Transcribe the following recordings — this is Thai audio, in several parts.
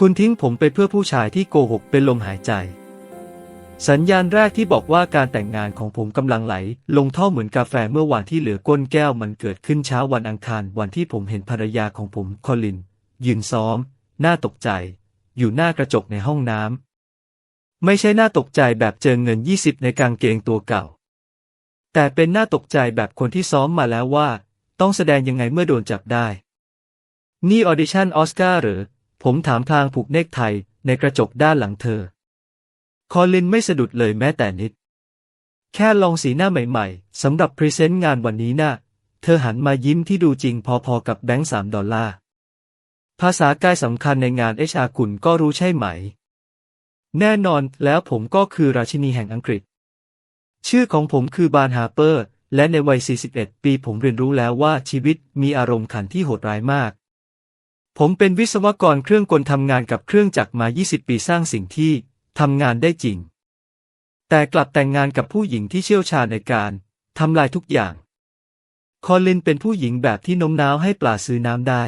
คุณทิ้งผมไปเพื่อผู้ชายที่โกหกเป็นลมหายใจ สัญญาณแรกที่บอกว่าการแต่งงานของผมกำลังไหล ลงท่อเหมือนกาแฟเมื่อวานที่เหลือก้นแก้วมันเกิดขึ้นเช้าวันอังคาร วันที่ผมเห็นภรรยาของผมคอลิน ยืนซ้อม หน้าตกใจ อยู่หน้ากระจกในห้องน้ำไม่ใช่หน้าตกใจแบบเจอเงิน 20 ในกางเกงตัวเก่า แต่เป็นหน้าตกใจแบบคนที่ซ้อมมาแล้วว่า ต้องแสดงยังไงเมื่อโดนจับได้นี่ออดิชั่นออสการ์หรือ ผมถามทางผูกเนกไทในกระจกด้านหลังเธอ คอลินไม่สะดุดเลยแม้แต่นิด แค่ลองสีหน้าใหม่ๆสำหรับพรีเซนต์งานวันนี้นะ่ะเธอหันมายิ้มที่ดูจริงพอๆกับแบงค์สามดอลลาร์ ภาษากายสำคัญในงานเอชอาคุณก็รู้ใช่ไหม แน่นอนแล้วผมก็คือราชินีแห่งอังกฤษ ชื่อของผมคือบานฮาเปอร์ และในวัย 41 ปีผมเรียนรู้แล้วว่าชีวิตมีอารมณ์ขันที่โหดร้ายมาก ผมเป็นวิศวกรเครื่องกลทำงานกับเครื่องจักรมา 20 ปีสร้างสิ่งที่ทำงานได้จริง แต่กลับแต่งงานกับผู้หญิงที่เชี่ยวชาญในการทำลายทุกอย่าง คอลินเป็นผู้หญิงแบบที่โน้มน้าวให้ปลาซื้อน้ำได้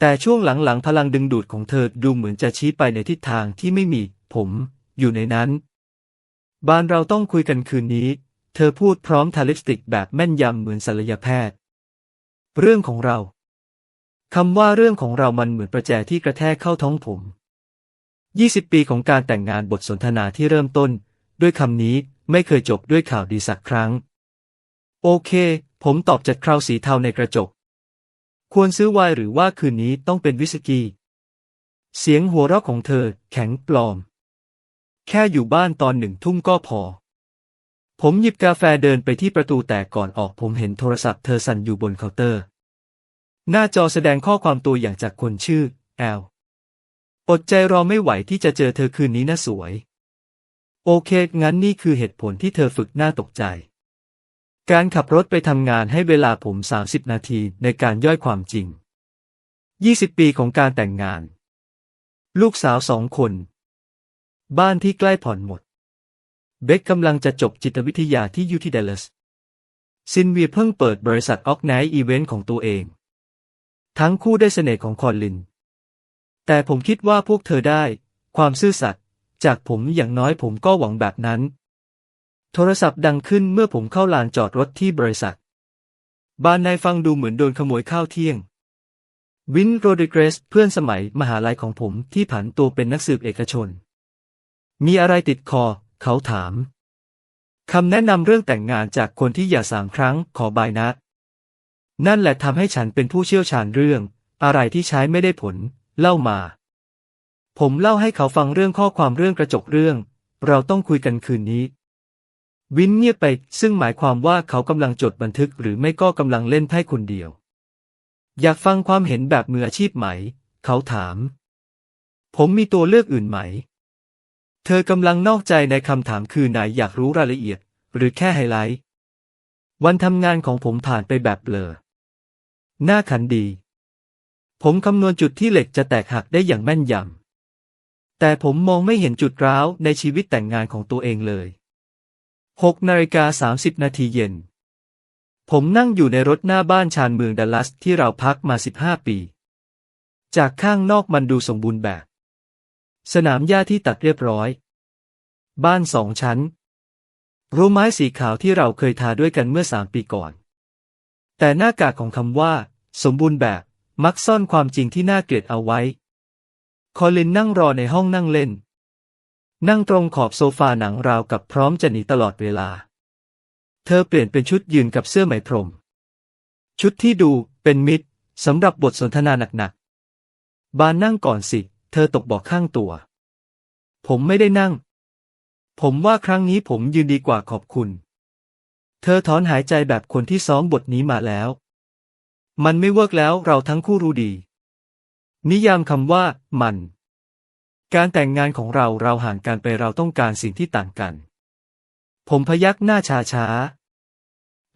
แต่ช่วงหลังๆ พลังดึงดูดของเธอดูเหมือนจะชี้ไปในทิศทางที่ไม่มี ผมอยู่ในนั้น บ้านเราต้องคุยกันคืนนี้ เธอพูดพร้อมทาลิปสติกแบบแม่นยำเหมือนศัลยแพทย์ เรื่องของเรา คำว่าเรื่องของเรามันเหมือนประแจที่กระแทกเข้าท้องผม 20 ปีของการแต่งงานบทสนทนาที่เริ่มต้น ด้วยคำนี้ไม่เคยจบด้วยข่าวดีสักครั้ง โอเค ผมตอบจัดคราวสีเทาในกระจก ควรซื้อไวน์หรือว่าคืนนี้ต้องเป็นวิสกี้ เสียงหัวเราะของเธอแข็งปลอม แค่อยู่บ้านตอนหนึ่งทุ่มก็พอ ผมหยิบกาแฟเดินไปที่ประตูแต่ก่อนออกผมเห็นโทรศัพท์เธอสั่นอยู่บนเคาน์เตอร์ หน้าจอแสดงข้อความตัวอย่างจากคนชื่อ แอล อดใจรอไม่ไหวที่จะเจอเธอคืนนี้นะสวย โอเค งั้นนี่คือเหตุผลที่เธอฝึกหน้าตกใจ การขับรถไปทำงานให้เวลาผม 30 นาทีในการย่อยความจริง 20 ปีของการแต่งงาน ลูกสาวสองคน บ้านที่ใกล้ผ่อนหมด เบคกำลังจะจบจิตวิทยาที่ยูทีเดลัสซินเวียเพิ่งเปิดบริษัทออกไนอีเวนต์ของตัวเอง ทั้งคู่ได้เสน่ห์ของคอลิน แต่ผมคิดว่าพวกเธอได้ ความซื่อสัตย์จากผมอย่างน้อยผมก็หวังแบบนั้น โทรศัพท์ดังขึ้นเมื่อผมเข้าลานจอดรถที่บริษัท บ้านนายฟังดูเหมือนโดนขโมยข้าวเที่ยง วินโรดิเกรสเพื่อนสมัยมหาลัยของผมที่ผันตัวเป็นนักสืบเอกชน มีอะไรติดคอ เขาถามคำแนะนำเรื่องแต่งงานจากคนที่หย่าสามครั้งขอบายนะ นั่นแหละทำให้ฉันเป็นผู้เชี่ยวชาญเรื่อง อะไรที่ใช้ไม่ได้ผล เล่ามา ผมเล่าให้เขาฟังเรื่องข้อความเรื่องกระจกเรื่อง เราต้องคุยกันคืนนี้ วินเงียบไป ซึ่งหมายความว่าเขากำลังจดบันทึกหรือไม่ก็กำลังเล่นไพ่คนเดียว อยากฟังความเห็นแบบมืออาชีพไหม เขาถาม ผมมีตัวเลือกอื่นไหม เธอกำลังนอกใจในคำถามคือไหนอยากรู้รายละเอียด หรือแค่ไฮไลท์ วันทำงานของผมผ่านไปแบบเบลอ หน้าขันดี ผมคำนวณจุดที่เหล็กจะแตกหักได้อย่างแม่นยำ แต่ผมมองไม่เห็นจุดร้าวในชีวิตแต่งงานของตัวเองเลย 6นาฬิกา30 นาทีเย็น ผมนั่งอยู่ในรถหน้าบ้านชานเมืองดัลลัสที่เราพักมา 15 ปี จากข้างนอกมันดูสมบูรณ์แบบ สนามหญ้าที่ตัดเรียบร้อย บ้านสองชั้นรั้วไม้สีขาวที่เราเคยทาด้วยกันเมื่อสามปีก่อน แต่หน้ากากของคำว่า สมบูรณ์แบบ มักซ่อนความจริงที่น่าเกลียดเอาไว้ คอลินนั่งรอในห้องนั่งเล่น นั่งตรงขอบโซฟาหนังราวกับพร้อมจะหนีตลอดเวลา เธอเปลี่ยนเป็นชุดยืนกับเสื้อไหมพรม ชุดที่ดูเป็นมิตรสำหรับบทสนทนาหนักๆ บานนั่งก่อนสิ เธอตกบอกข้างตัว ผมไม่ได้นั่ง ผมว่าครั้งนี้ผมยืนดีกว่าขอบคุณ เธอถอนหายใจแบบคนที่ซ้อมบทนี้มาแล้ว มันไม่เวิร์กแล้วเราทั้งคู่รู้ดี นิยามคำว่า มัน การแต่งงานของเราเราห่างกันไปเราต้องการสิ่งที่ต่างกัน ผมพยักหน้าช้าช้า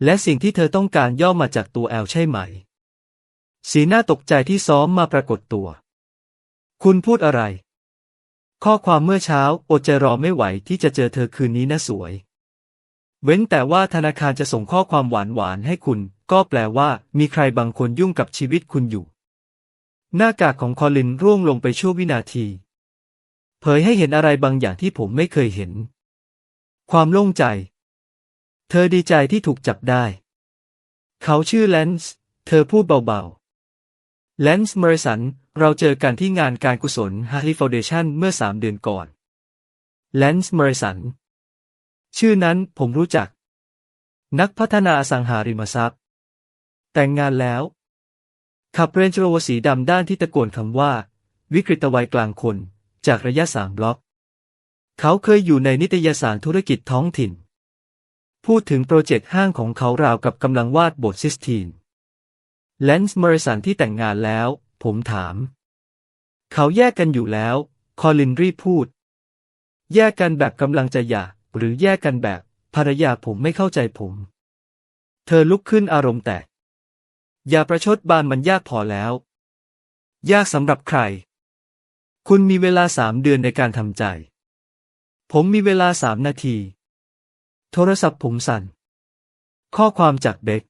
และสิ่งที่เธอต้องการย่อมาจากตัวแอลใช่ไหม สีหน้าตกใจที่ซ้อมมาปรากฏตัว คุณพูดอะไร ข้อความเมื่อเช้าอดใจรอไม่ไหวที่จะเจอเธอคืนนี้นะสวย เว้นแต่ว่าธนาคารจะส่งข้อความหวานๆให้คุณ ก็แปลว่ามีใครบางคนยุ่งกับชีวิตคุณอยู่ หน้ากากของคอลินร่วงลงไปชั่ววินาที เผยให้เห็นอะไรบางอย่างที่ผมไม่เคยเห็น ความโล่งใจ เธอดีใจที่ถูกจับได้ เขาชื่อแลนซ์เธอพูดเบาๆแลนซ์เมอร์สัน เราเจอกันที่งานการกุศลฮาริฟ u เดชันเมื่อสามเดือนก่อนแลนซ์เมอร์สัน ชื่อนั้นผมรู้จัก นักพัฒนาอสังหาริมทรัพย์ แต่งงานแล้ว ขับเรนจ์โรเวอร์สีดำด้านที่ตะโกนคำว่า วิกฤตวัยกลางคน จากระยะสามบล็อก เขาเคยอยู่ในนิตยสารธุรกิจท้องถิ่น พูดถึงโปรเจกต์ห้างของเขาราวกับกำลังวาดโบทซิสทีนแลนซ์มอร์สันที่แต่งงานแล้ว ผมถาม เขาแยกกันอยู่แล้ว คอลินรีพูด แยกกันแบบกำลังจะหย่า หรือแยกกันแบบ ภรรยาผมไม่เข้าใจผม เธอลุกขึ้นอารมณ์แตก อย่าประชดบานมันยากพอแล้ว ยากสำหรับใคร คุณมีเวลาสามเดือนในการทำใจ ผมมีเวลาสามนาที โทรศัพท์ผมสั่น ข้อความจากเบค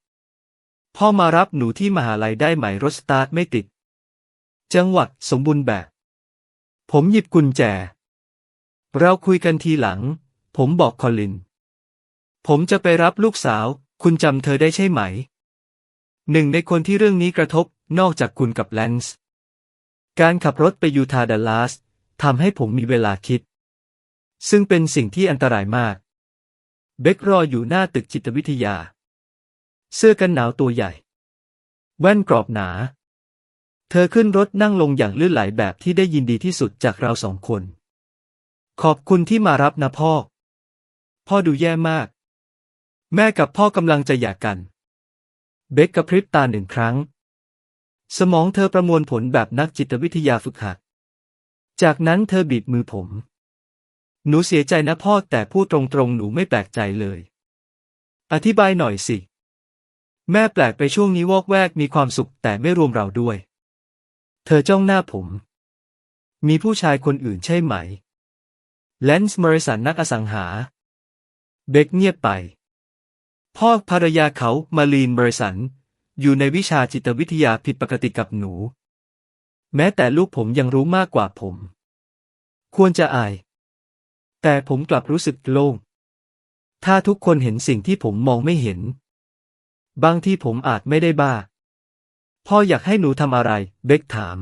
พ่อมารับหนูที่มหาลัยได้ไหมรถสตาร์ทไม่ติด จังหวัดสมบูรณ์แบบ ผมหยิบกุญแจ เราคุยกันทีหลัง ผมบอกคอลิน ผมจะไปรับลูกสาว คุณจำเธอได้ใช่ไหม หนึ่งในคนที่เรื่องนี้กระทบนอกจากคุณกับแลนซ์การขับรถไปยูทาห์ดัลลัสทำให้ผมมีเวลาคิด ซึ่งเป็นสิ่งที่อันตรายมาก เบครออยู่หน้าตึกจิตวิทยา เสื้อกันหนาวตัวใหญ่ แว่นกรอบหนา เธอขึ้นรถนั่งลงอย่างลื่นไหลแบบที่ได้ยินดีที่สุดจากเราสองคน ขอบคุณที่มารับนะพ่อ พ่อดูแย่มาก แม่กับพ่อกำลังจะหย่ากัน เบคกระพริบตาหนึ่งครั้ง สมองเธอประมวลผลแบบนักจิตวิทยาฝึกหัด จากนั้นเธอบีบมือผม หนูเสียใจนะพ่อแต่พูดตรงๆ หนูไม่แปลกใจเลย อธิบายหน่อยสิ แม่แปลกไปช่วงนี้วอกแวกมีความสุขแต่ไม่รวมเราด้วย เธอจ้องหน้าผม มีผู้ชายคนอื่นใช่ไหม แลนซ์มอร์สันนักอสังหา เบคเงียบไป พ่อภรรยาเขามาลีนเมอร์สัน อยู่ในวิชาจิตวิทยาผิดปกติกับหนู แม้แต่ลูกผมยังรู้มากกว่าผม ควรจะอาย แต่ผมกลับรู้สึกโล่ง ถ้าทุกคนเห็นสิ่งที่ผมมองไม่เห็น บางที่ผมอาจไม่ได้บ้า พ่ออยากให้หนูทำอะไร เบคถาม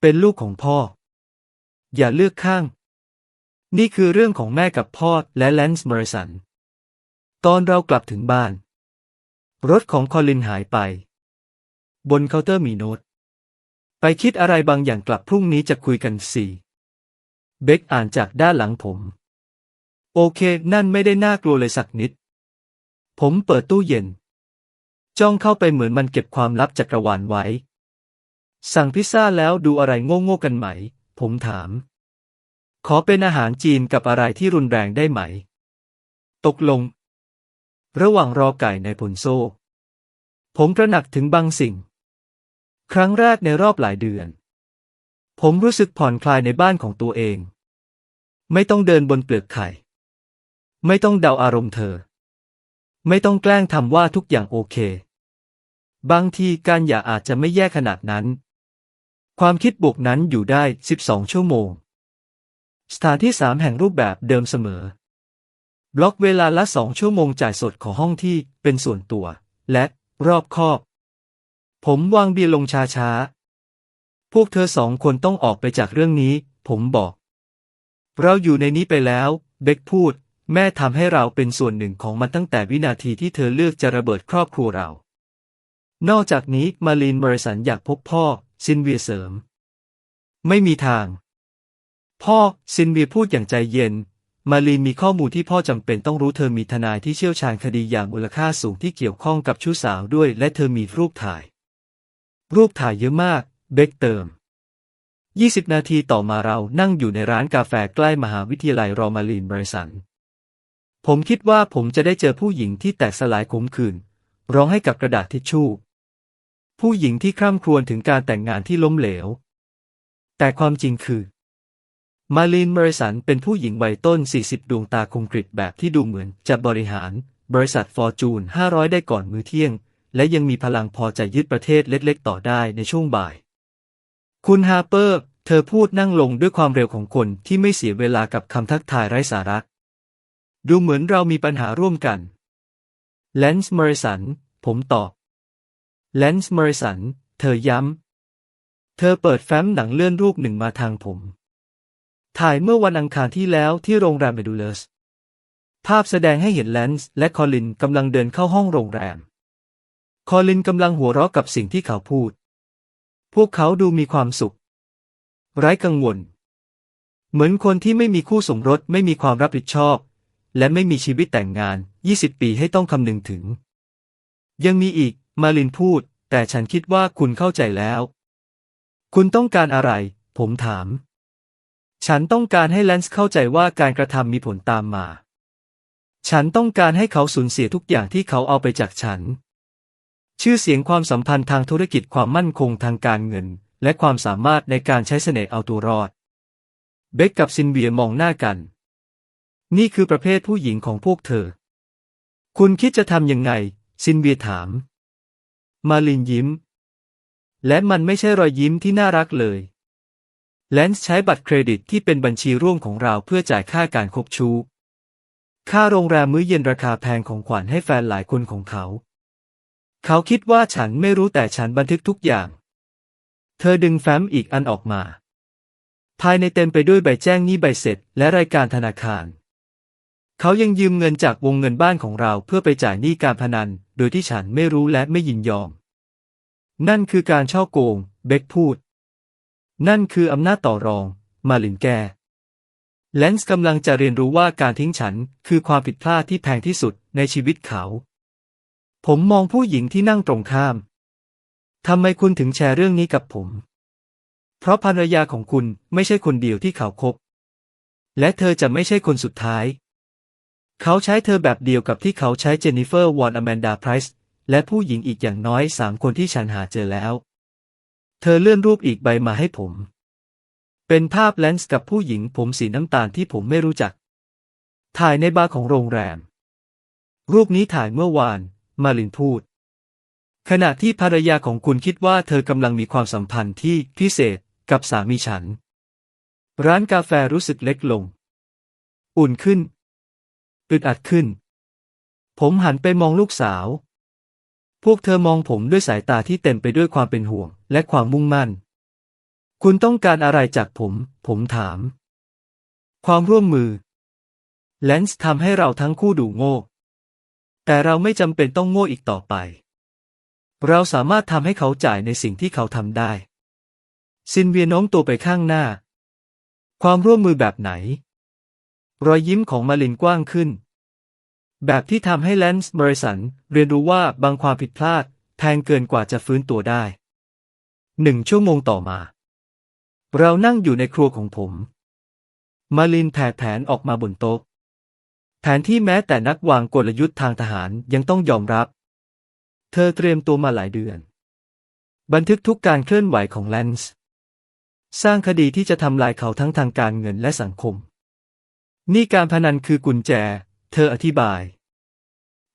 เป็นลูกของพ่อ อย่าเลือกข้าง นี่คือเรื่องของแม่กับพ่อและแลนซ์มอร์สัน ตอนเรากลับถึงบ้าน รถของคอลินหายไป บนเคาน์เตอร์มีโน้ต ไปคิดอะไรบางอย่างกลับพรุ่งนี้จะคุยกันสี่เบคอ่านจากด้านหลังผม โอเค นั่นไม่ได้น่ากลัวเลยสักนิด ผมเปิดตู้เย็น จ้องเข้าไปเหมือนมันเก็บความลับจักรวาลไว้ สั่งพิซซ่าแล้วดูอะไรโง่ๆกันไหม ผมถาม ขอเป็นอาหารจีนกับอะไรที่รุนแรงได้ไหม ตกลง ระหว่างรอไก่ในผลโซ่ ผมตระหนักถึงบางสิ่ง ครั้งแรกในรอบหลายเดือน ผมรู้สึกผ่อนคลายในบ้านของตัวเอง ไม่ต้องเดินบนเปลือกไข่ ไม่ต้องเดาอารมณ์เธอ ไม่ต้องแกล้งทำว่าทุกอย่างโอเค บางทีการหย่าอาจจะไม่แย่ขนาดนั้น ความคิดบวกนั้นอยู่ได้ 12 ชั่วโมง สถานที่สามแห่งรูปแบบเดิมเสมอ บล็อกเวลาละสองชั่วโมงจ่ายสดของห้องที่เป็นส่วนตัว และรอบคอบ ผมวางเบียร์ลงช้าๆพวกเธอสองคนต้องออกไปจากเรื่องนี้ ผมบอก เราอยู่ในนี้ไปแล้ว เบคพูด แม่ทำให้เราเป็นส่วนหนึ่งของมันตั้งแต่วินาทีที่เธอเลือกจะระเบิดครอบครัวเรา นอกจากนี้มาลีนเมอร์สันอยากพบพ่อ ซินเวียเสริม ไม่มีทาง พ่อซินเวียพูดอย่างใจเย็น มาลีนมีข้อมูลที่พ่อจำเป็นต้องรู้เธอมีทนายที่เชี่ยวชาญคดีอย่างมูลค่าสูงที่เกี่ยวข้องกับชู้สาวด้วย และเธอมีรูปถ่าย รูปถ่ายเยอะมาก เบคเติม 20 นาทีต่อมาเรานั่งอยู่ในร้านกาแฟใกล้มหาวิทยาลัยรอมาลีนบร์สัน ผมคิดว่าผมจะได้เจอผู้หญิงที่แตกสลายขมขื่นร้องให้กับกระดาษทิชชู่ ผู้หญิงที่คร่ำครวญถึงการแต่งงานที่ล้มเหลว แต่ความจริงคือ มาลีนเมอร์สันเป็นผู้หญิงวัยต้น 40 ดวงตาคมกริบแบบที่ดูเหมือนจะบริหาร บริษัทฟอร์จูน 500 ได้ก่อนมื้อเที่ยง และยังมีพลังพอจะยึดประเทศเล็กๆ ต่อได้ในช่วงบ่าย คุณฮาร์เปอร์ เธอพูดนั่งลงด้วยความเร็วของคนที่ไม่เสียเวลากับคำทักทายไร้สาระ ดูเหมือนเรามีปัญหาร่วมกัน แลนซ์เมอริสัน ผมตอบ แลนซ์เมอริสัน เธอย้ำ เธอเปิดแฟ้มหนังเลื่อนรูปหนึ่งมาทางผม ถ่ายเมื่อวันอังคารที่แล้วที่โรงแรมเมดูเลส ภาพแสดงให้เห็นแลนซ์และคอลินกำลังเดินเข้าห้องโรงแรม คอลินกำลังหัวเราะกับสิ่งที่เขาพูด พวกเขาดูมีความสุข ไร้กังวล เหมือนคนที่ไม่มีคู่สมรสไม่มีความรับผิดชอบ และไม่มีชีวิตแต่งงาน 20 ปีให้ต้องคำนึงถึง ยังมีอีก มาลินพูด แต่ฉันคิดว่าคุณเข้าใจแล้ว คุณต้องการอะไร ผมถาม ฉันต้องการให้แลนซ์เข้าใจว่าการกระทำมีผลตามมา ฉันต้องการให้เขาสูญเสียทุกอย่างที่เขาเอาไปจากฉัน ชื่อเสียงความสัมพันธ์ทางธุรกิจความมั่นคงทางการเงิน และความสามารถในการใช้เสน่ห์เอาตัวรอด เบคกับซินเวียมองหน้ากัน นี่คือประเภทผู้หญิงของพวกเธอ คุณคิดจะทำยังไง ซินเวียถาม มาลินยิ้ม และมันไม่ใช่รอยยิ้มที่น่ารักเลย แลนซ์ใช้บัตรเครดิตที่เป็นบัญชีร่วมของเราเพื่อจ่ายค่าการคบชู้ ค่าโรงแรมมื้อเย็นราคาแพงของขวัญให้แฟนหลายคนของเขา เขาคิดว่าฉันไม่รู้แต่ฉันบันทึกทุกอย่าง เธอดึงแฟ้มอีกอันออกมา ภายในเต็มไปด้วยใบแจ้งหนี้ใบเสร็จและรายการธนาคาร เขายังยืมเงินจากวงเงินบ้านของเราเพื่อไปจ่ายหนี้การพนัน โดยที่ฉันไม่รู้และไม่ยินยอม นั่นคือการช่อโกง เบคพูด นั่นคืออำนาจต่อรอง มาลินแก แลนซ์กำลังจะเรียนรู้ว่าการทิ้งฉันคือความผิดพลาดที่แพงที่สุดในชีวิตเขา ผมมองผู้หญิงที่นั่งตรงข้าม ทำไมคุณถึงแชร์เรื่องนี้กับผม เพราะภรรยาของคุณไม่ใช่คนเดียวที่เขาคบ และเธอจะไม่ใช่คนสุดท้าย เขาใช้เธอแบบเดียวกับที่เขาใช้เจนนิเฟอร์วอนอแมนดาไพรส์และผู้หญิงอีกอย่างน้อยสามคนที่ฉันหาเจอแล้ว เธอเลื่อนรูปอีกใบมาให้ผม เป็นภาพแลนส์กับผู้หญิงผมสีน้ำตาลที่ผมไม่รู้จัก ถ่ายในบาร์ของโรงแรม รูปนี้ถ่ายเมื่อวาน มาลินพูด ขณะที่ภรรยาของคุณคิดว่าเธอกำลังมีความสัมพันธ์ที่พิเศษกับสามีฉัน ร้านกาแฟรู้สึกเล็กลง อุ่นขึ้น อึดอัดขึ้น ผมหันไปมองลูกสาว พวกเธอมองผมด้วยสายตาที่เต็มไปด้วยความเป็นห่วง และความมุ่งมั่น คุณต้องการอะไรจากผม ผมถาม ความร่วมมือแลนซ์ทำให้เราทั้งคู่ดูโง่ แต่เราไม่จำเป็นต้องโง่อีกต่อไป เราสามารถทำให้เขาจ่ายในสิ่งที่เขาทำได้ ซินเวียโน้มตัวไปข้างหน้า ความร่วมมือแบบไหน รอยยิ้มของมาลินกว้างขึ้น แบบที่ทำให้แลนซ์บริสันเรียนรู้ว่าบางความผิดพลาดแพงเกินกว่าจะฟื้นตัวได้ หนึ่งชั่วโมงต่อมา เรานั่งอยู่ในครัวของผม มาลินแผ่แผนออกมาบนโต๊ะ แผนที่แม้แต่นักวางกลยุทธ์ทางทหารยังต้องยอมรับ เธอเตรียมตัวมาหลายเดือน บันทึกทุกการเคลื่อนไหวของแลนซ์ สร้างคดีที่จะทำลายเขาทั้งทางการเงินและสังคม นี่การพนันคือกุญแจ เธออธิบาย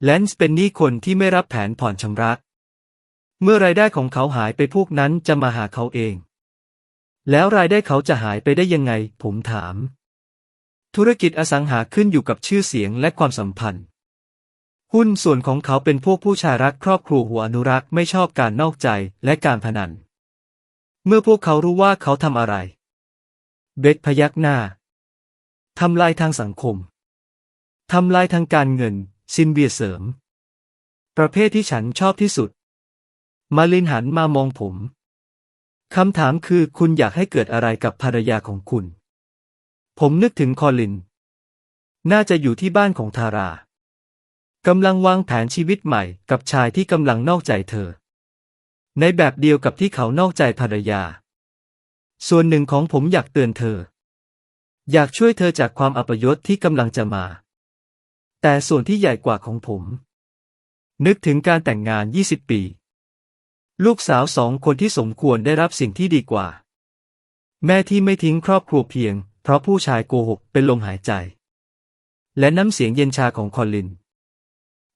แลนซ์เป็นหนี้คนที่ไม่รับแผนผ่อนชำระ เมื่อรายได้ของเขาหายไปพวกนั้นจะมาหาเขาเอง แล้วรายได้เขาจะหายไปได้ยังไง ผมถาม ธุรกิจอสังหาขึ้นอยู่กับชื่อเสียงและความสัมพันธ์ หุ้นส่วนของเขาเป็นพวกผู้ชายรักครอบครัวหัวอนุรักษ์ไม่ชอบการนอกใจและการพนัน เมื่อพวกเขารู้ว่าเขาทำอะไร เบคพยักหน้าทำลายทางสังคม ทำลายทางการเงิน ซินเบียเสริม ประเภทที่ฉันชอบที่สุด มาลินหันมามองผม คำถามคือคุณอยากให้เกิดอะไรกับภรรยาของคุณ ผมนึกถึงคอลิน น่าจะอยู่ที่บ้านของทารากำลังวางแผนชีวิตใหม่กับชายที่กำลังนอกใจเธอ ในแบบเดียวกับที่เขานอกใจภรรยา ส่วนหนึ่งของผมอยากเตือนเธอ อยากช่วยเธอจากความอัปยศที่กำลังจะมา แต่ส่วนที่ใหญ่กว่าของผม นึกถึงการแต่งงาน 20 ปี ลูกสาวสองคนที่สมควรได้รับสิ่งที่ดีกว่า แม่ที่ไม่ทิ้งครอบครัวเพียง เพราะผู้ชายโกหกเป็นลมหายใจ และน้ำเสียงเย็นชาของคอลิน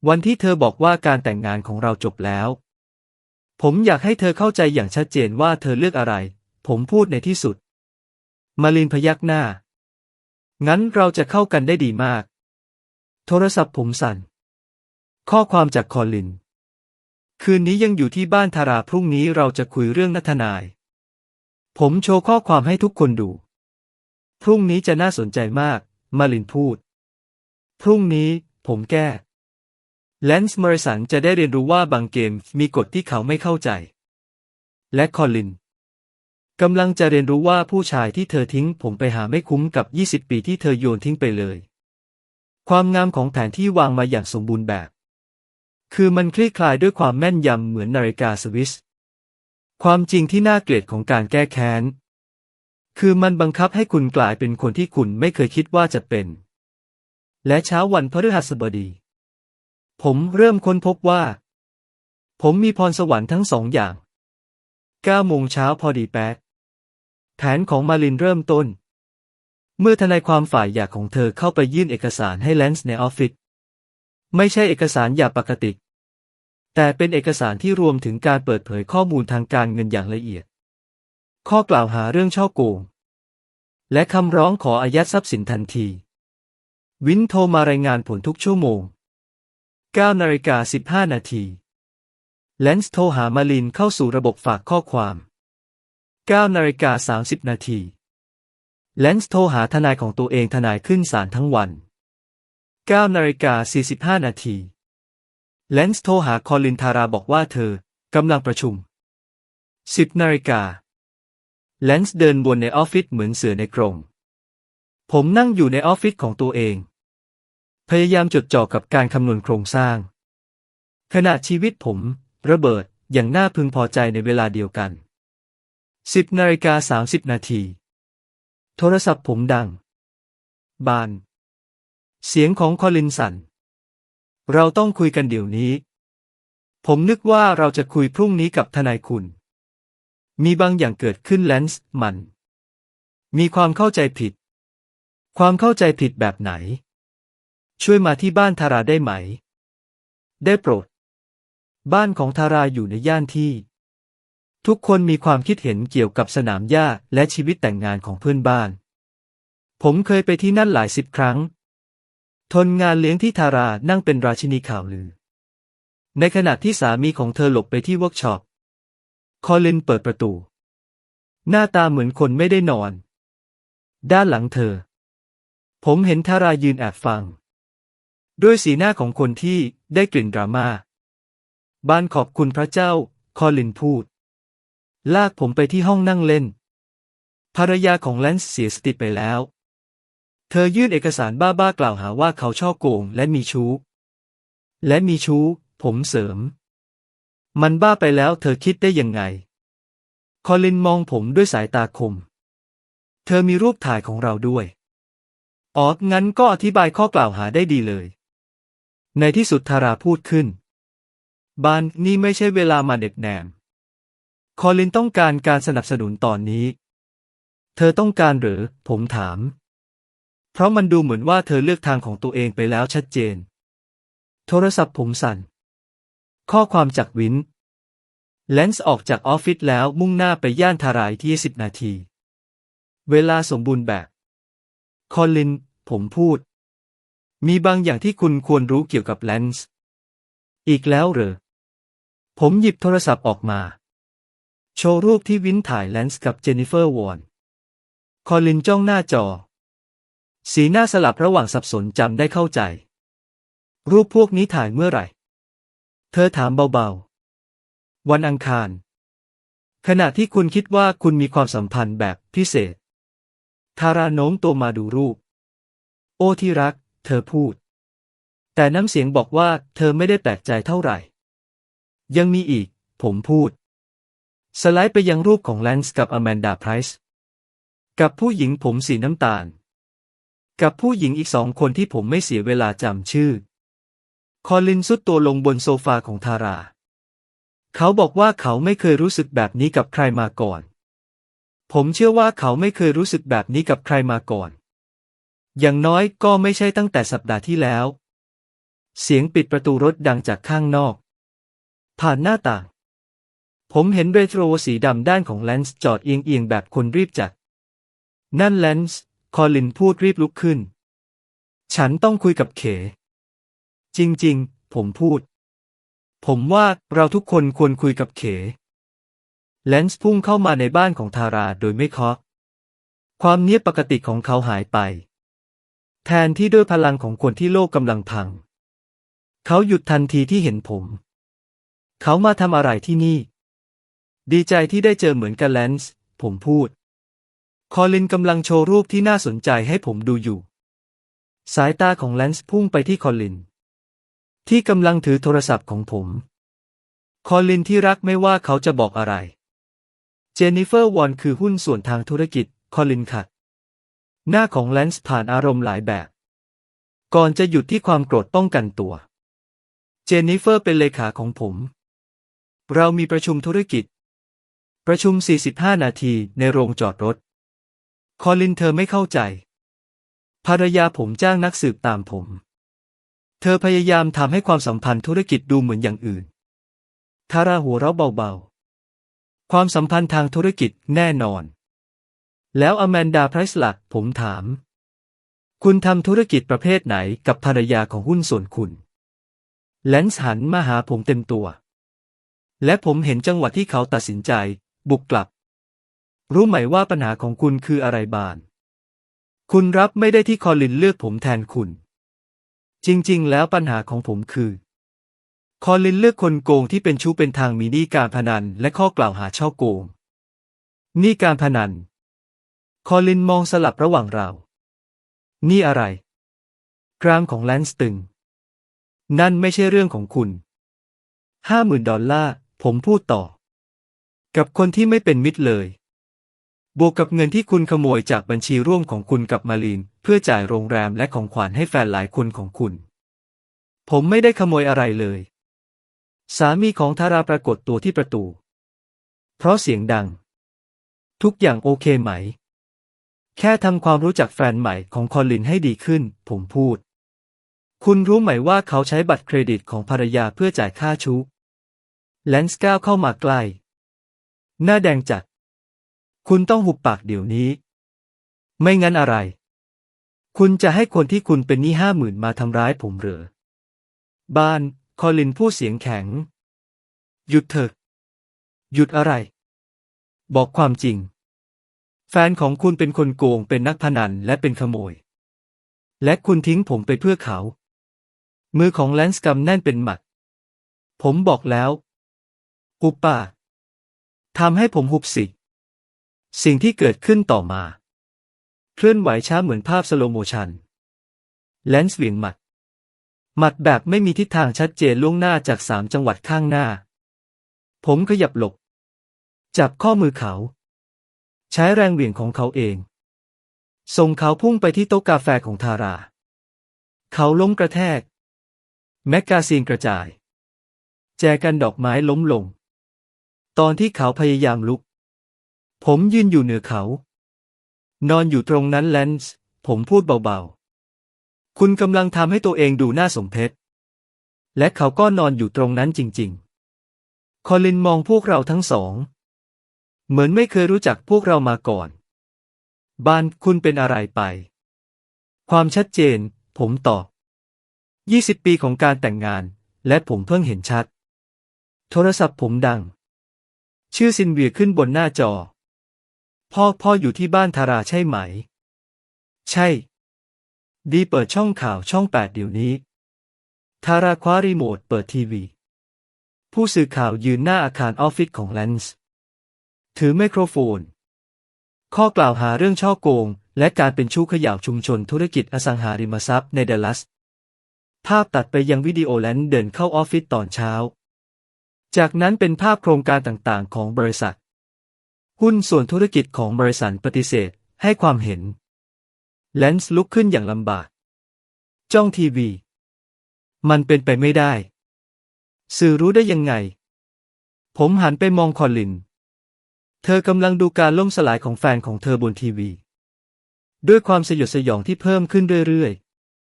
วันที่เธอบอกว่าการแต่งงานของเราจบแล้ว ผมอยากให้เธอเข้าใจอย่างชัดเจนว่าเธอเลือกอะไร ผมพูดในที่สุด มาลินพยักหน้า งั้นเราจะเข้ากันได้ดีมาก โทรศัพท์ผมสั่น ข้อความจากคอลิน คืนนี้ยังอยู่ที่บ้านทาราพรุ่งนี้เราจะคุยเรื่องนัทนาย ผมโชว์ข้อความให้ทุกคนดู พรุ่งนี้จะน่าสนใจมาก มาลินพูด พรุ่งนี้ผมแก้แลนซ์มอริสันจะได้เรียนรู้ว่าบางเกมมีกฎที่เขาไม่เข้าใจ และคอลินกำลังจะเรียนรู้ว่าผู้ชายที่เธอทิ้งผมไปหาไม่คุ้มกับ 20 ปีที่เธอโยนทิ้งไปเลย ความงามของแผนที่วางมาอย่างสมบูรณ์แบบ คือมันคลี่คลายด้วยความแม่นยำเหมือนนาฬิกาสวิส ความจริงที่น่าเกลียดของการแก้แค้น คือมันบังคับให้คุณกลายเป็นคนที่คุณไม่เคยคิดว่าจะเป็น และเช้าวันพฤหัสบดี ผมเริ่มค้นพบว่า ผมมีพรสวรรค์ทั้งสองอย่าง9โมงเช้าพอดีแป๊กแผนของมาลินเริ่มต้น เมื่อทนายความฝ่ายหยาของเธอเข้าไปยื่นเอกสารให้แลนซ์ในออฟฟิศไม่ใช่เอกสารหยาปกติ แต่เป็นเอกสารที่รวมถึงการเปิดเผยข้อมูลทางการเงินอย่างละเอียด ข้อกล่าวหาเรื่องช่อโกง และคำร้องขออายัดทรัพย์สินทันที วินโทรมารายงานผลทุกชั่วโมง9นาฬิกา15 นาทีแลนซ์โทรหามาลินเข้าสู่ระบบฝากข้อความ9นาฬิกา30 นาทีแลนซ์โทรหาทนายของตัวเองทนายขึ้นศาลทั้งวัน9นาฬิกา45 นาที แลนซ์โทรหาคอลินทาราบอกว่าเธอกำลังประชุม 10นาฬิกาแลนซ์เดินวนในออฟฟิศเหมือนเสือในกรงผมนั่งอยู่ในออฟฟิศของตัวเอง พยายามจดจ่อกับการคำนวณโครงสร้าง ขณะชีวิตผม ระเบิดอย่างน่าพึงพอใจในเวลาเดียวกัน 10นาฬิกา30 นาที โทรศัพท์ผมดัง บาน เสียงของคอลินสัน เราต้องคุยกันเดี๋ยวนี้ ผมนึกว่าเราจะคุยพรุ่งนี้กับทนายคุณ มีบางอย่างเกิดขึ้นแลนซ์มัน มีความเข้าใจผิด ความเข้าใจผิดแบบไหน ช่วยมาที่บ้านทาราได้ไหม ได้โปรด บ้านของทาราอยู่ในย่านที่ ทุกคนมีความคิดเห็นเกี่ยวกับสนามหญ้าและชีวิตแต่งงานของเพื่อนบ้านผมเคยไปที่นั่นหลายสิบครั้ง ทนงานเลี้ยงที่ทารานั่งเป็นราชินีข่าวลือ ในขณะที่สามีของเธอหลบไปที่เวิร์กช็อป คอลินเปิดประตู หน้าตาเหมือนคนไม่ได้นอน ด้านหลังเธอ ผมเห็นทารายืนแอบฟัง ด้วยสีหน้าของคนที่ได้กลิ่นดราม่าบานขอบคุณพระเจ้า คอลินพูด ลากผมไปที่ห้องนั่งเล่น ภรรยาของแลนซ์เสียสติไปแล้ว เธอยื่นเอกสารบ้าๆกล่าวหาว่าเขาช่อโกงและมีชู้ และมีชู้ ผมเสริม มันบ้าไปแล้วเธอคิดได้ยังไง คอลินมองผมด้วยสายตาคม เธอมีรูปถ่ายของเราด้วยอ๋องั้นก็อธิบายข้อกล่าวหาได้ดีเลย ในที่สุดทาราพูดขึ้น บานนี่ไม่ใช่เวลามาเด็กแนม คอลินต้องการการสนับสนุนตอนนี้ เธอต้องการหรือ ผมถาม เพราะมันดูเหมือนว่าเธอเลือกทางของตัวเองไปแล้วชัดเจน โทรศัพท์ผมสั่น ข้อความจากวิน แลนซ์ออกจากออฟฟิศแล้วมุ่งหน้าไปย่านทารายที่สิบนาที เวลาสมบูรณ์แบบ คอลิน ผมพูด มีบางอย่างที่คุณควรรู้เกี่ยวกับแลนซ์ อีกแล้วเหรอ ผมหยิบโทรศัพท์ออกมา โชว์รูปที่วินถ่ายแลนส์กับเจนนิเฟอร์วอน คอลินจ้องหน้าจอ สีหน้าสลับระหว่างสับสนจำได้เข้าใจ รูปพวกนี้ถ่ายเมื่อไหร่ เธอถามเบาๆ วันอังคาร ขณะที่คุณคิดว่าคุณมีความสัมพันธ์แบบพิเศษ ทาราโน้มตัวมาดูรูป โอ้ที่รัก เธอพูด แต่น้ำเสียงบอกว่าเธอไม่ได้แปลกใจเท่าไหร่ ยังมีอีก ผมพูด สไลด์ไปยังรูปของแลนซ์กับอแมนดาไพรส์กับผู้หญิงผมสีน้ำตาล กับผู้หญิงอีกสองคนที่ผมไม่เสียเวลาจำชื่อ คอลินสุดตัวลงบนโซฟาของทารา เขาบอกว่าเขาไม่เคยรู้สึกแบบนี้กับใครมาก่อน ผมเชื่อว่าเขาไม่เคยรู้สึกแบบนี้กับใครมาก่อน อย่างน้อยก็ไม่ใช่ตั้งแต่สัปดาห์ที่แล้ว เสียงปิดประตูรถดังจากข้างนอก ผ่านหน้าต่าง ผมเห็นเรโทรสีดำด้านของแลนส์จอดเอียงๆแบบคนรีบจัด นั่นแลนส์ คอลินพูดรีบลุกขึ้น ฉันต้องคุยกับเข จริงๆ ผมพูด ผมว่าเราทุกคนควรคุยกับเขแลนส์พุ่งเข้ามาในบ้านของทาราโดยไม่เคาะ ความเงียบปกติของเขาหายไป แทนที่ด้วยพลังของคนที่โลกกำลังพัง เขาหยุดทันทีที่เห็นผม เขามาทำอะไรที่นี่ ดีใจที่ได้เจอเหมือนกันแลนส์ผมพูด คอลินกำลังโชว์รูปที่น่าสนใจให้ผมดูอยู่ สายตาของแลนส์พุ่งไปที่คอลิน ที่กำลังถือโทรศัพท์ของผม คอลินที่รักไม่ว่าเขาจะบอกอะไร เจนนิเฟอร์วอนคือหุ้นส่วนทางธุรกิจ คอลินขัดหน้าของแลนส์ผ่านอารมณ์หลายแบบ ก่อนจะหยุดที่ความโกรธป้องกันตัว เจนนิเฟอร์เป็นเลขาของผม เรามีประชุมธุรกิจ ประชุม 45 นาทีในโรงจอดรถ คอลินเธอไม่เข้าใจ ภรรยาผมจ้างนักสืบตามผม เธอพยายามทำให้ความสัมพันธ์ธุรกิจดูเหมือนอย่างอื่น ทาราหัวเราะเบาๆ ความสัมพันธ์ทางธุรกิจแน่นอน แล้วอแมนดาไพรส์ลักผมถาม คุณทำธุรกิจประเภทไหนกับภรรยาของหุ้นส่วนคุณแลนส์หันมาหาผมเต็มตัว และผมเห็นจังหวะที่เขาตัดสินใจ บุกกลับ รู้ไหมว่าปัญหาของคุณคืออะไรบาน คุณรับไม่ได้ที่คอลินเลือกผมแทนคุณ จริงๆ แล้วปัญหาของผมคือ คอลินเลือกคนโกงที่เป็นชู้เป็นทางมีหนี้การพนันและข้อกล่าวหาช่อโกงหนี้การพนัน คอลินมองสลับระหว่างเรา นี่อะไร กรามของแลนสตึง นั่นไม่ใช่เรื่องของคุณห้าหมื่นดอลลาร์ ผมพูดต่อ กับคนที่ไม่เป็นมิตรเลย บวกกับเงินที่คุณขโมยจากบัญชีร่วมของคุณกับมาลีน เพื่อจ่ายโรงแรมและของขวัญให้แฟนหลายคนของคุณ ผมไม่ได้ขโมยอะไรเลย สามีของทาราปรากฏตัวที่ประตู เพราะเสียงดัง ทุกอย่างโอเคไหม แค่ทำความรู้จักแฟนใหม่ของคอลินให้ดีขึ้น ผมพูด คุณรู้ไหมว่าเขาใช้บัตรเครดิตของภรรยาเพื่อจ่ายค่าชุกแลนส์ก้าวเข้ามาใกล้ หน้าแดงจัด คุณต้องหุบปากเดี๋ยวนี้ ไม่งั้นอะไร คุณจะให้คนที่คุณเป็นหนี้ห้าหมื่นมาทำร้ายผมเหรอ บ้าน คอลินพูดเสียงแข็ง หยุดเถอะ หยุดอะไร บอกความจริง แฟนของคุณเป็นคนโกง เป็นนักพนัน และเป็นขโมย และคุณทิ้งผมไปเพื่อเขา มือของแลนส์กำแน่นเป็นหมัด ผมบอกแล้วหุบปากทำให้ผมหุบสิ สิ่งที่เกิดขึ้นต่อมา เคลื่อนไหวช้าเหมือนภาพสโลโมชันแลนส์เหวี่ยงหมัด หมัดแบบไม่มีทิศทางชัดเจนล่วงหน้าจากสามจังหวัดข้างหน้า ผมขยับหลบ จับข้อมือเขา ใช้แรงเหวี่ยงของเขาเอง ส่งเขาพุ่งไปที่โต๊ะกาแฟของทารา เขาล้มกระแทก แมกกาซีนกระจาย แจกันดอกไม้ล้มลง ตอนที่เขาพยายามลุก ผมยืนอยู่เหนือเขา นอนอยู่ตรงนั้นแลนส์ ผมพูดเบาๆ คุณกำลังทำให้ตัวเองดูน่าสมเพช และเขาก็นอนอยู่ตรงนั้นจริงๆ คอลินมองพวกเราทั้งสอง เหมือนไม่เคยรู้จักพวกเรามาก่อน บ้านคุณเป็นอะไรไป ความชัดเจน ผมตอบ20 ปีของการแต่งงาน และผมเพิ่งเห็นชัด โทรศัพท์ผมดัง ชื่อซินเวียขึ้นบนหน้าจอ พ่อพ่ออยู่ที่บ้านทาราใช่ไหม ใช่ ดีเปิดช่องข่าวช่องแปดเดี๋ยวนี้ ทาราคว้ารีโมทเปิดทีวี ผู้สื่อข่าวยืนหน้าอาคารออฟฟิศของแลนส์ถือไมโครโฟน ข้อกล่าวหาเรื่องช่อโกง และการเป็นชู้ขย่าวชุมชนธุรกิจอสังหาริมทรัพย์ในเดลัส ภาพตัดไปยังวิดีโอแลนด์เดินเข้าออฟฟิศตอนเช้า จากนั้นเป็นภาพโครงการต่างๆ ของบริษัท หุ้นส่วนธุรกิจของบริษัทปฏิเสธให้ความเห็นแลนส์ลุกขึ้นอย่างลำบาก จ้องทีวี มันเป็นไปไม่ได้ สื่อรู้ได้ยังไง ผมหันไปมองคอลิน เธอกำลังดูการล่มสลายของแฟนของเธอบนทีวี ด้วยความสยดสยองที่เพิ่มขึ้นเรื่อย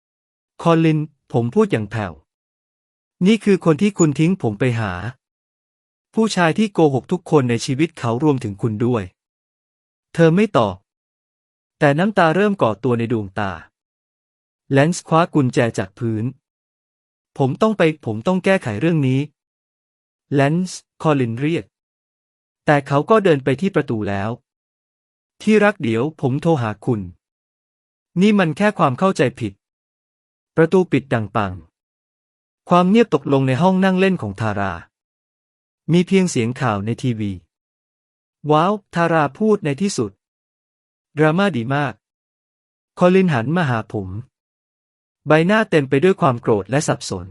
ๆ คอลิน ผมพูดอย่างแผ่ว นี่คือคนที่คุณทิ้งผมไปหา ผู้ชายที่โกหกทุกคนในชีวิตเขารวมถึงคุณด้วย เธอไม่ตอบ แต่น้ำตาเริ่มก่อตัวในดวงตา แลนส์คว้ากุญแจจากพื้น ผมต้องไปผมต้องแก้ไขเรื่องนี้ แลนส์คอลินเรียก แต่เขาก็เดินไปที่ประตูแล้ว ที่รักเดี๋ยวผมโทรหาคุณ นี่มันแค่ความเข้าใจผิด ประตูปิดดังปัง ความเงียบตกลงในห้องนั่งเล่นของทารา มีเพียงเสียงข่าวในทีวี ว้าว ทาราพูดในที่สุด ดราม่าดีมาก คอลินหันมาหาผม ใบหน้าเต็มไปด้วยความโกรธและสับสน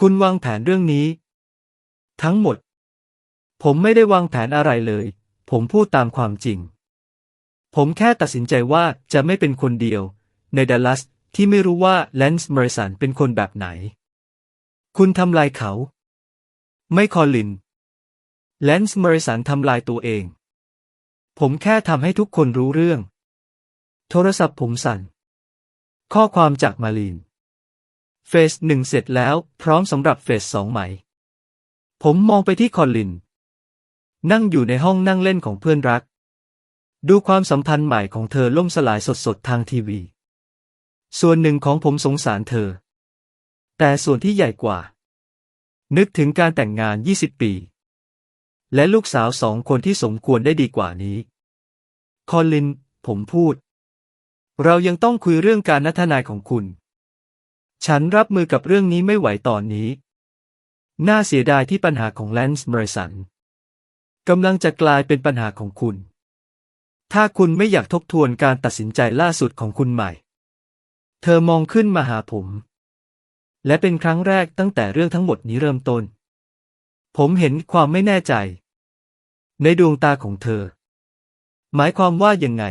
คุณวางแผนเรื่องนี้ ทั้งหมด ผมไม่ได้วางแผนอะไรเลย ผมพูดตามความจริง ผมแค่ตัดสินใจว่าจะไม่เป็นคนเดียว ในดัลลัสที่ไม่รู้ว่าแลนส์เมอร์สันเป็นคนแบบไหน คุณทำลายเขา ไม่คอลิน แลนส์เมอร์สันทำลายตัวเอง ผมแค่ทำให้ทุกคนรู้เรื่อง โทรศัพท์ผมสั่น ข้อความจากมาลีน เฟสหนึ่งเสร็จแล้วพร้อมสำหรับเฟสสองไหม ผมมองไปที่คอลิน นั่งอยู่ในห้องนั่งเล่นของเพื่อนรัก ดูความสัมพันธ์ใหม่ของเธอล่มสลายสดๆทางทีวี ส่วนหนึ่งของผมสงสารเธอ แต่ส่วนที่ใหญ่กว่า นึกถึงการแต่งงาน 20 ปี และลูกสาวสองคนที่สมควรได้ดีกว่านี้ คอลิน ผมพูด เรายังต้องคุยเรื่องการนัดทนายของคุณ ฉันรับมือกับเรื่องนี้ไม่ไหวตอนนี้ น่าเสียดายที่ปัญหาของแลนส์เมอร์สันกำลังจะกลายเป็นปัญหาของคุณ ถ้าคุณไม่อยากทบทวนการตัดสินใจล่าสุดของคุณใหม่ เธอมองขึ้นมาหาผม และเป็นครั้งแรกตั้งแต่เรื่องทั้งหมดนี้เริ่มต้น ผมเห็นความไม่แน่ใจ ในดวงตาของเธอ หมายความว่ายังไง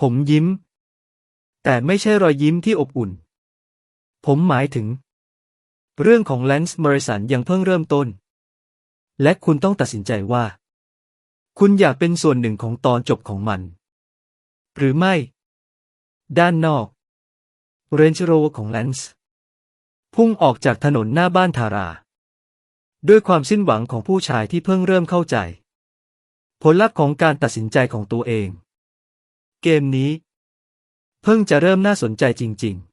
ผมยิ้ม แต่ไม่ใช่รอยยิ้มที่อบอุ่น ผมหมายถึง เรื่องของแลนส์มอร์สันยังเพิ่งเริ่มต้น และคุณต้องตัดสินใจว่า คุณอยากเป็นส่วนหนึ่งของตอนจบของมัน หรือไม่ ด้านนอกเรนจ์โรของแลนส์ พุ่งออกจากถนนหน้าบ้านทารา ด้วยความสิ้นหวังของผู้ชายที่เพิ่งเริ่มเข้าใจ ผลลัพธ์ของการตัดสินใจของตัวเอง เกมนี้ เพิ่งจะเริ่มน่าสนใจจริง ๆ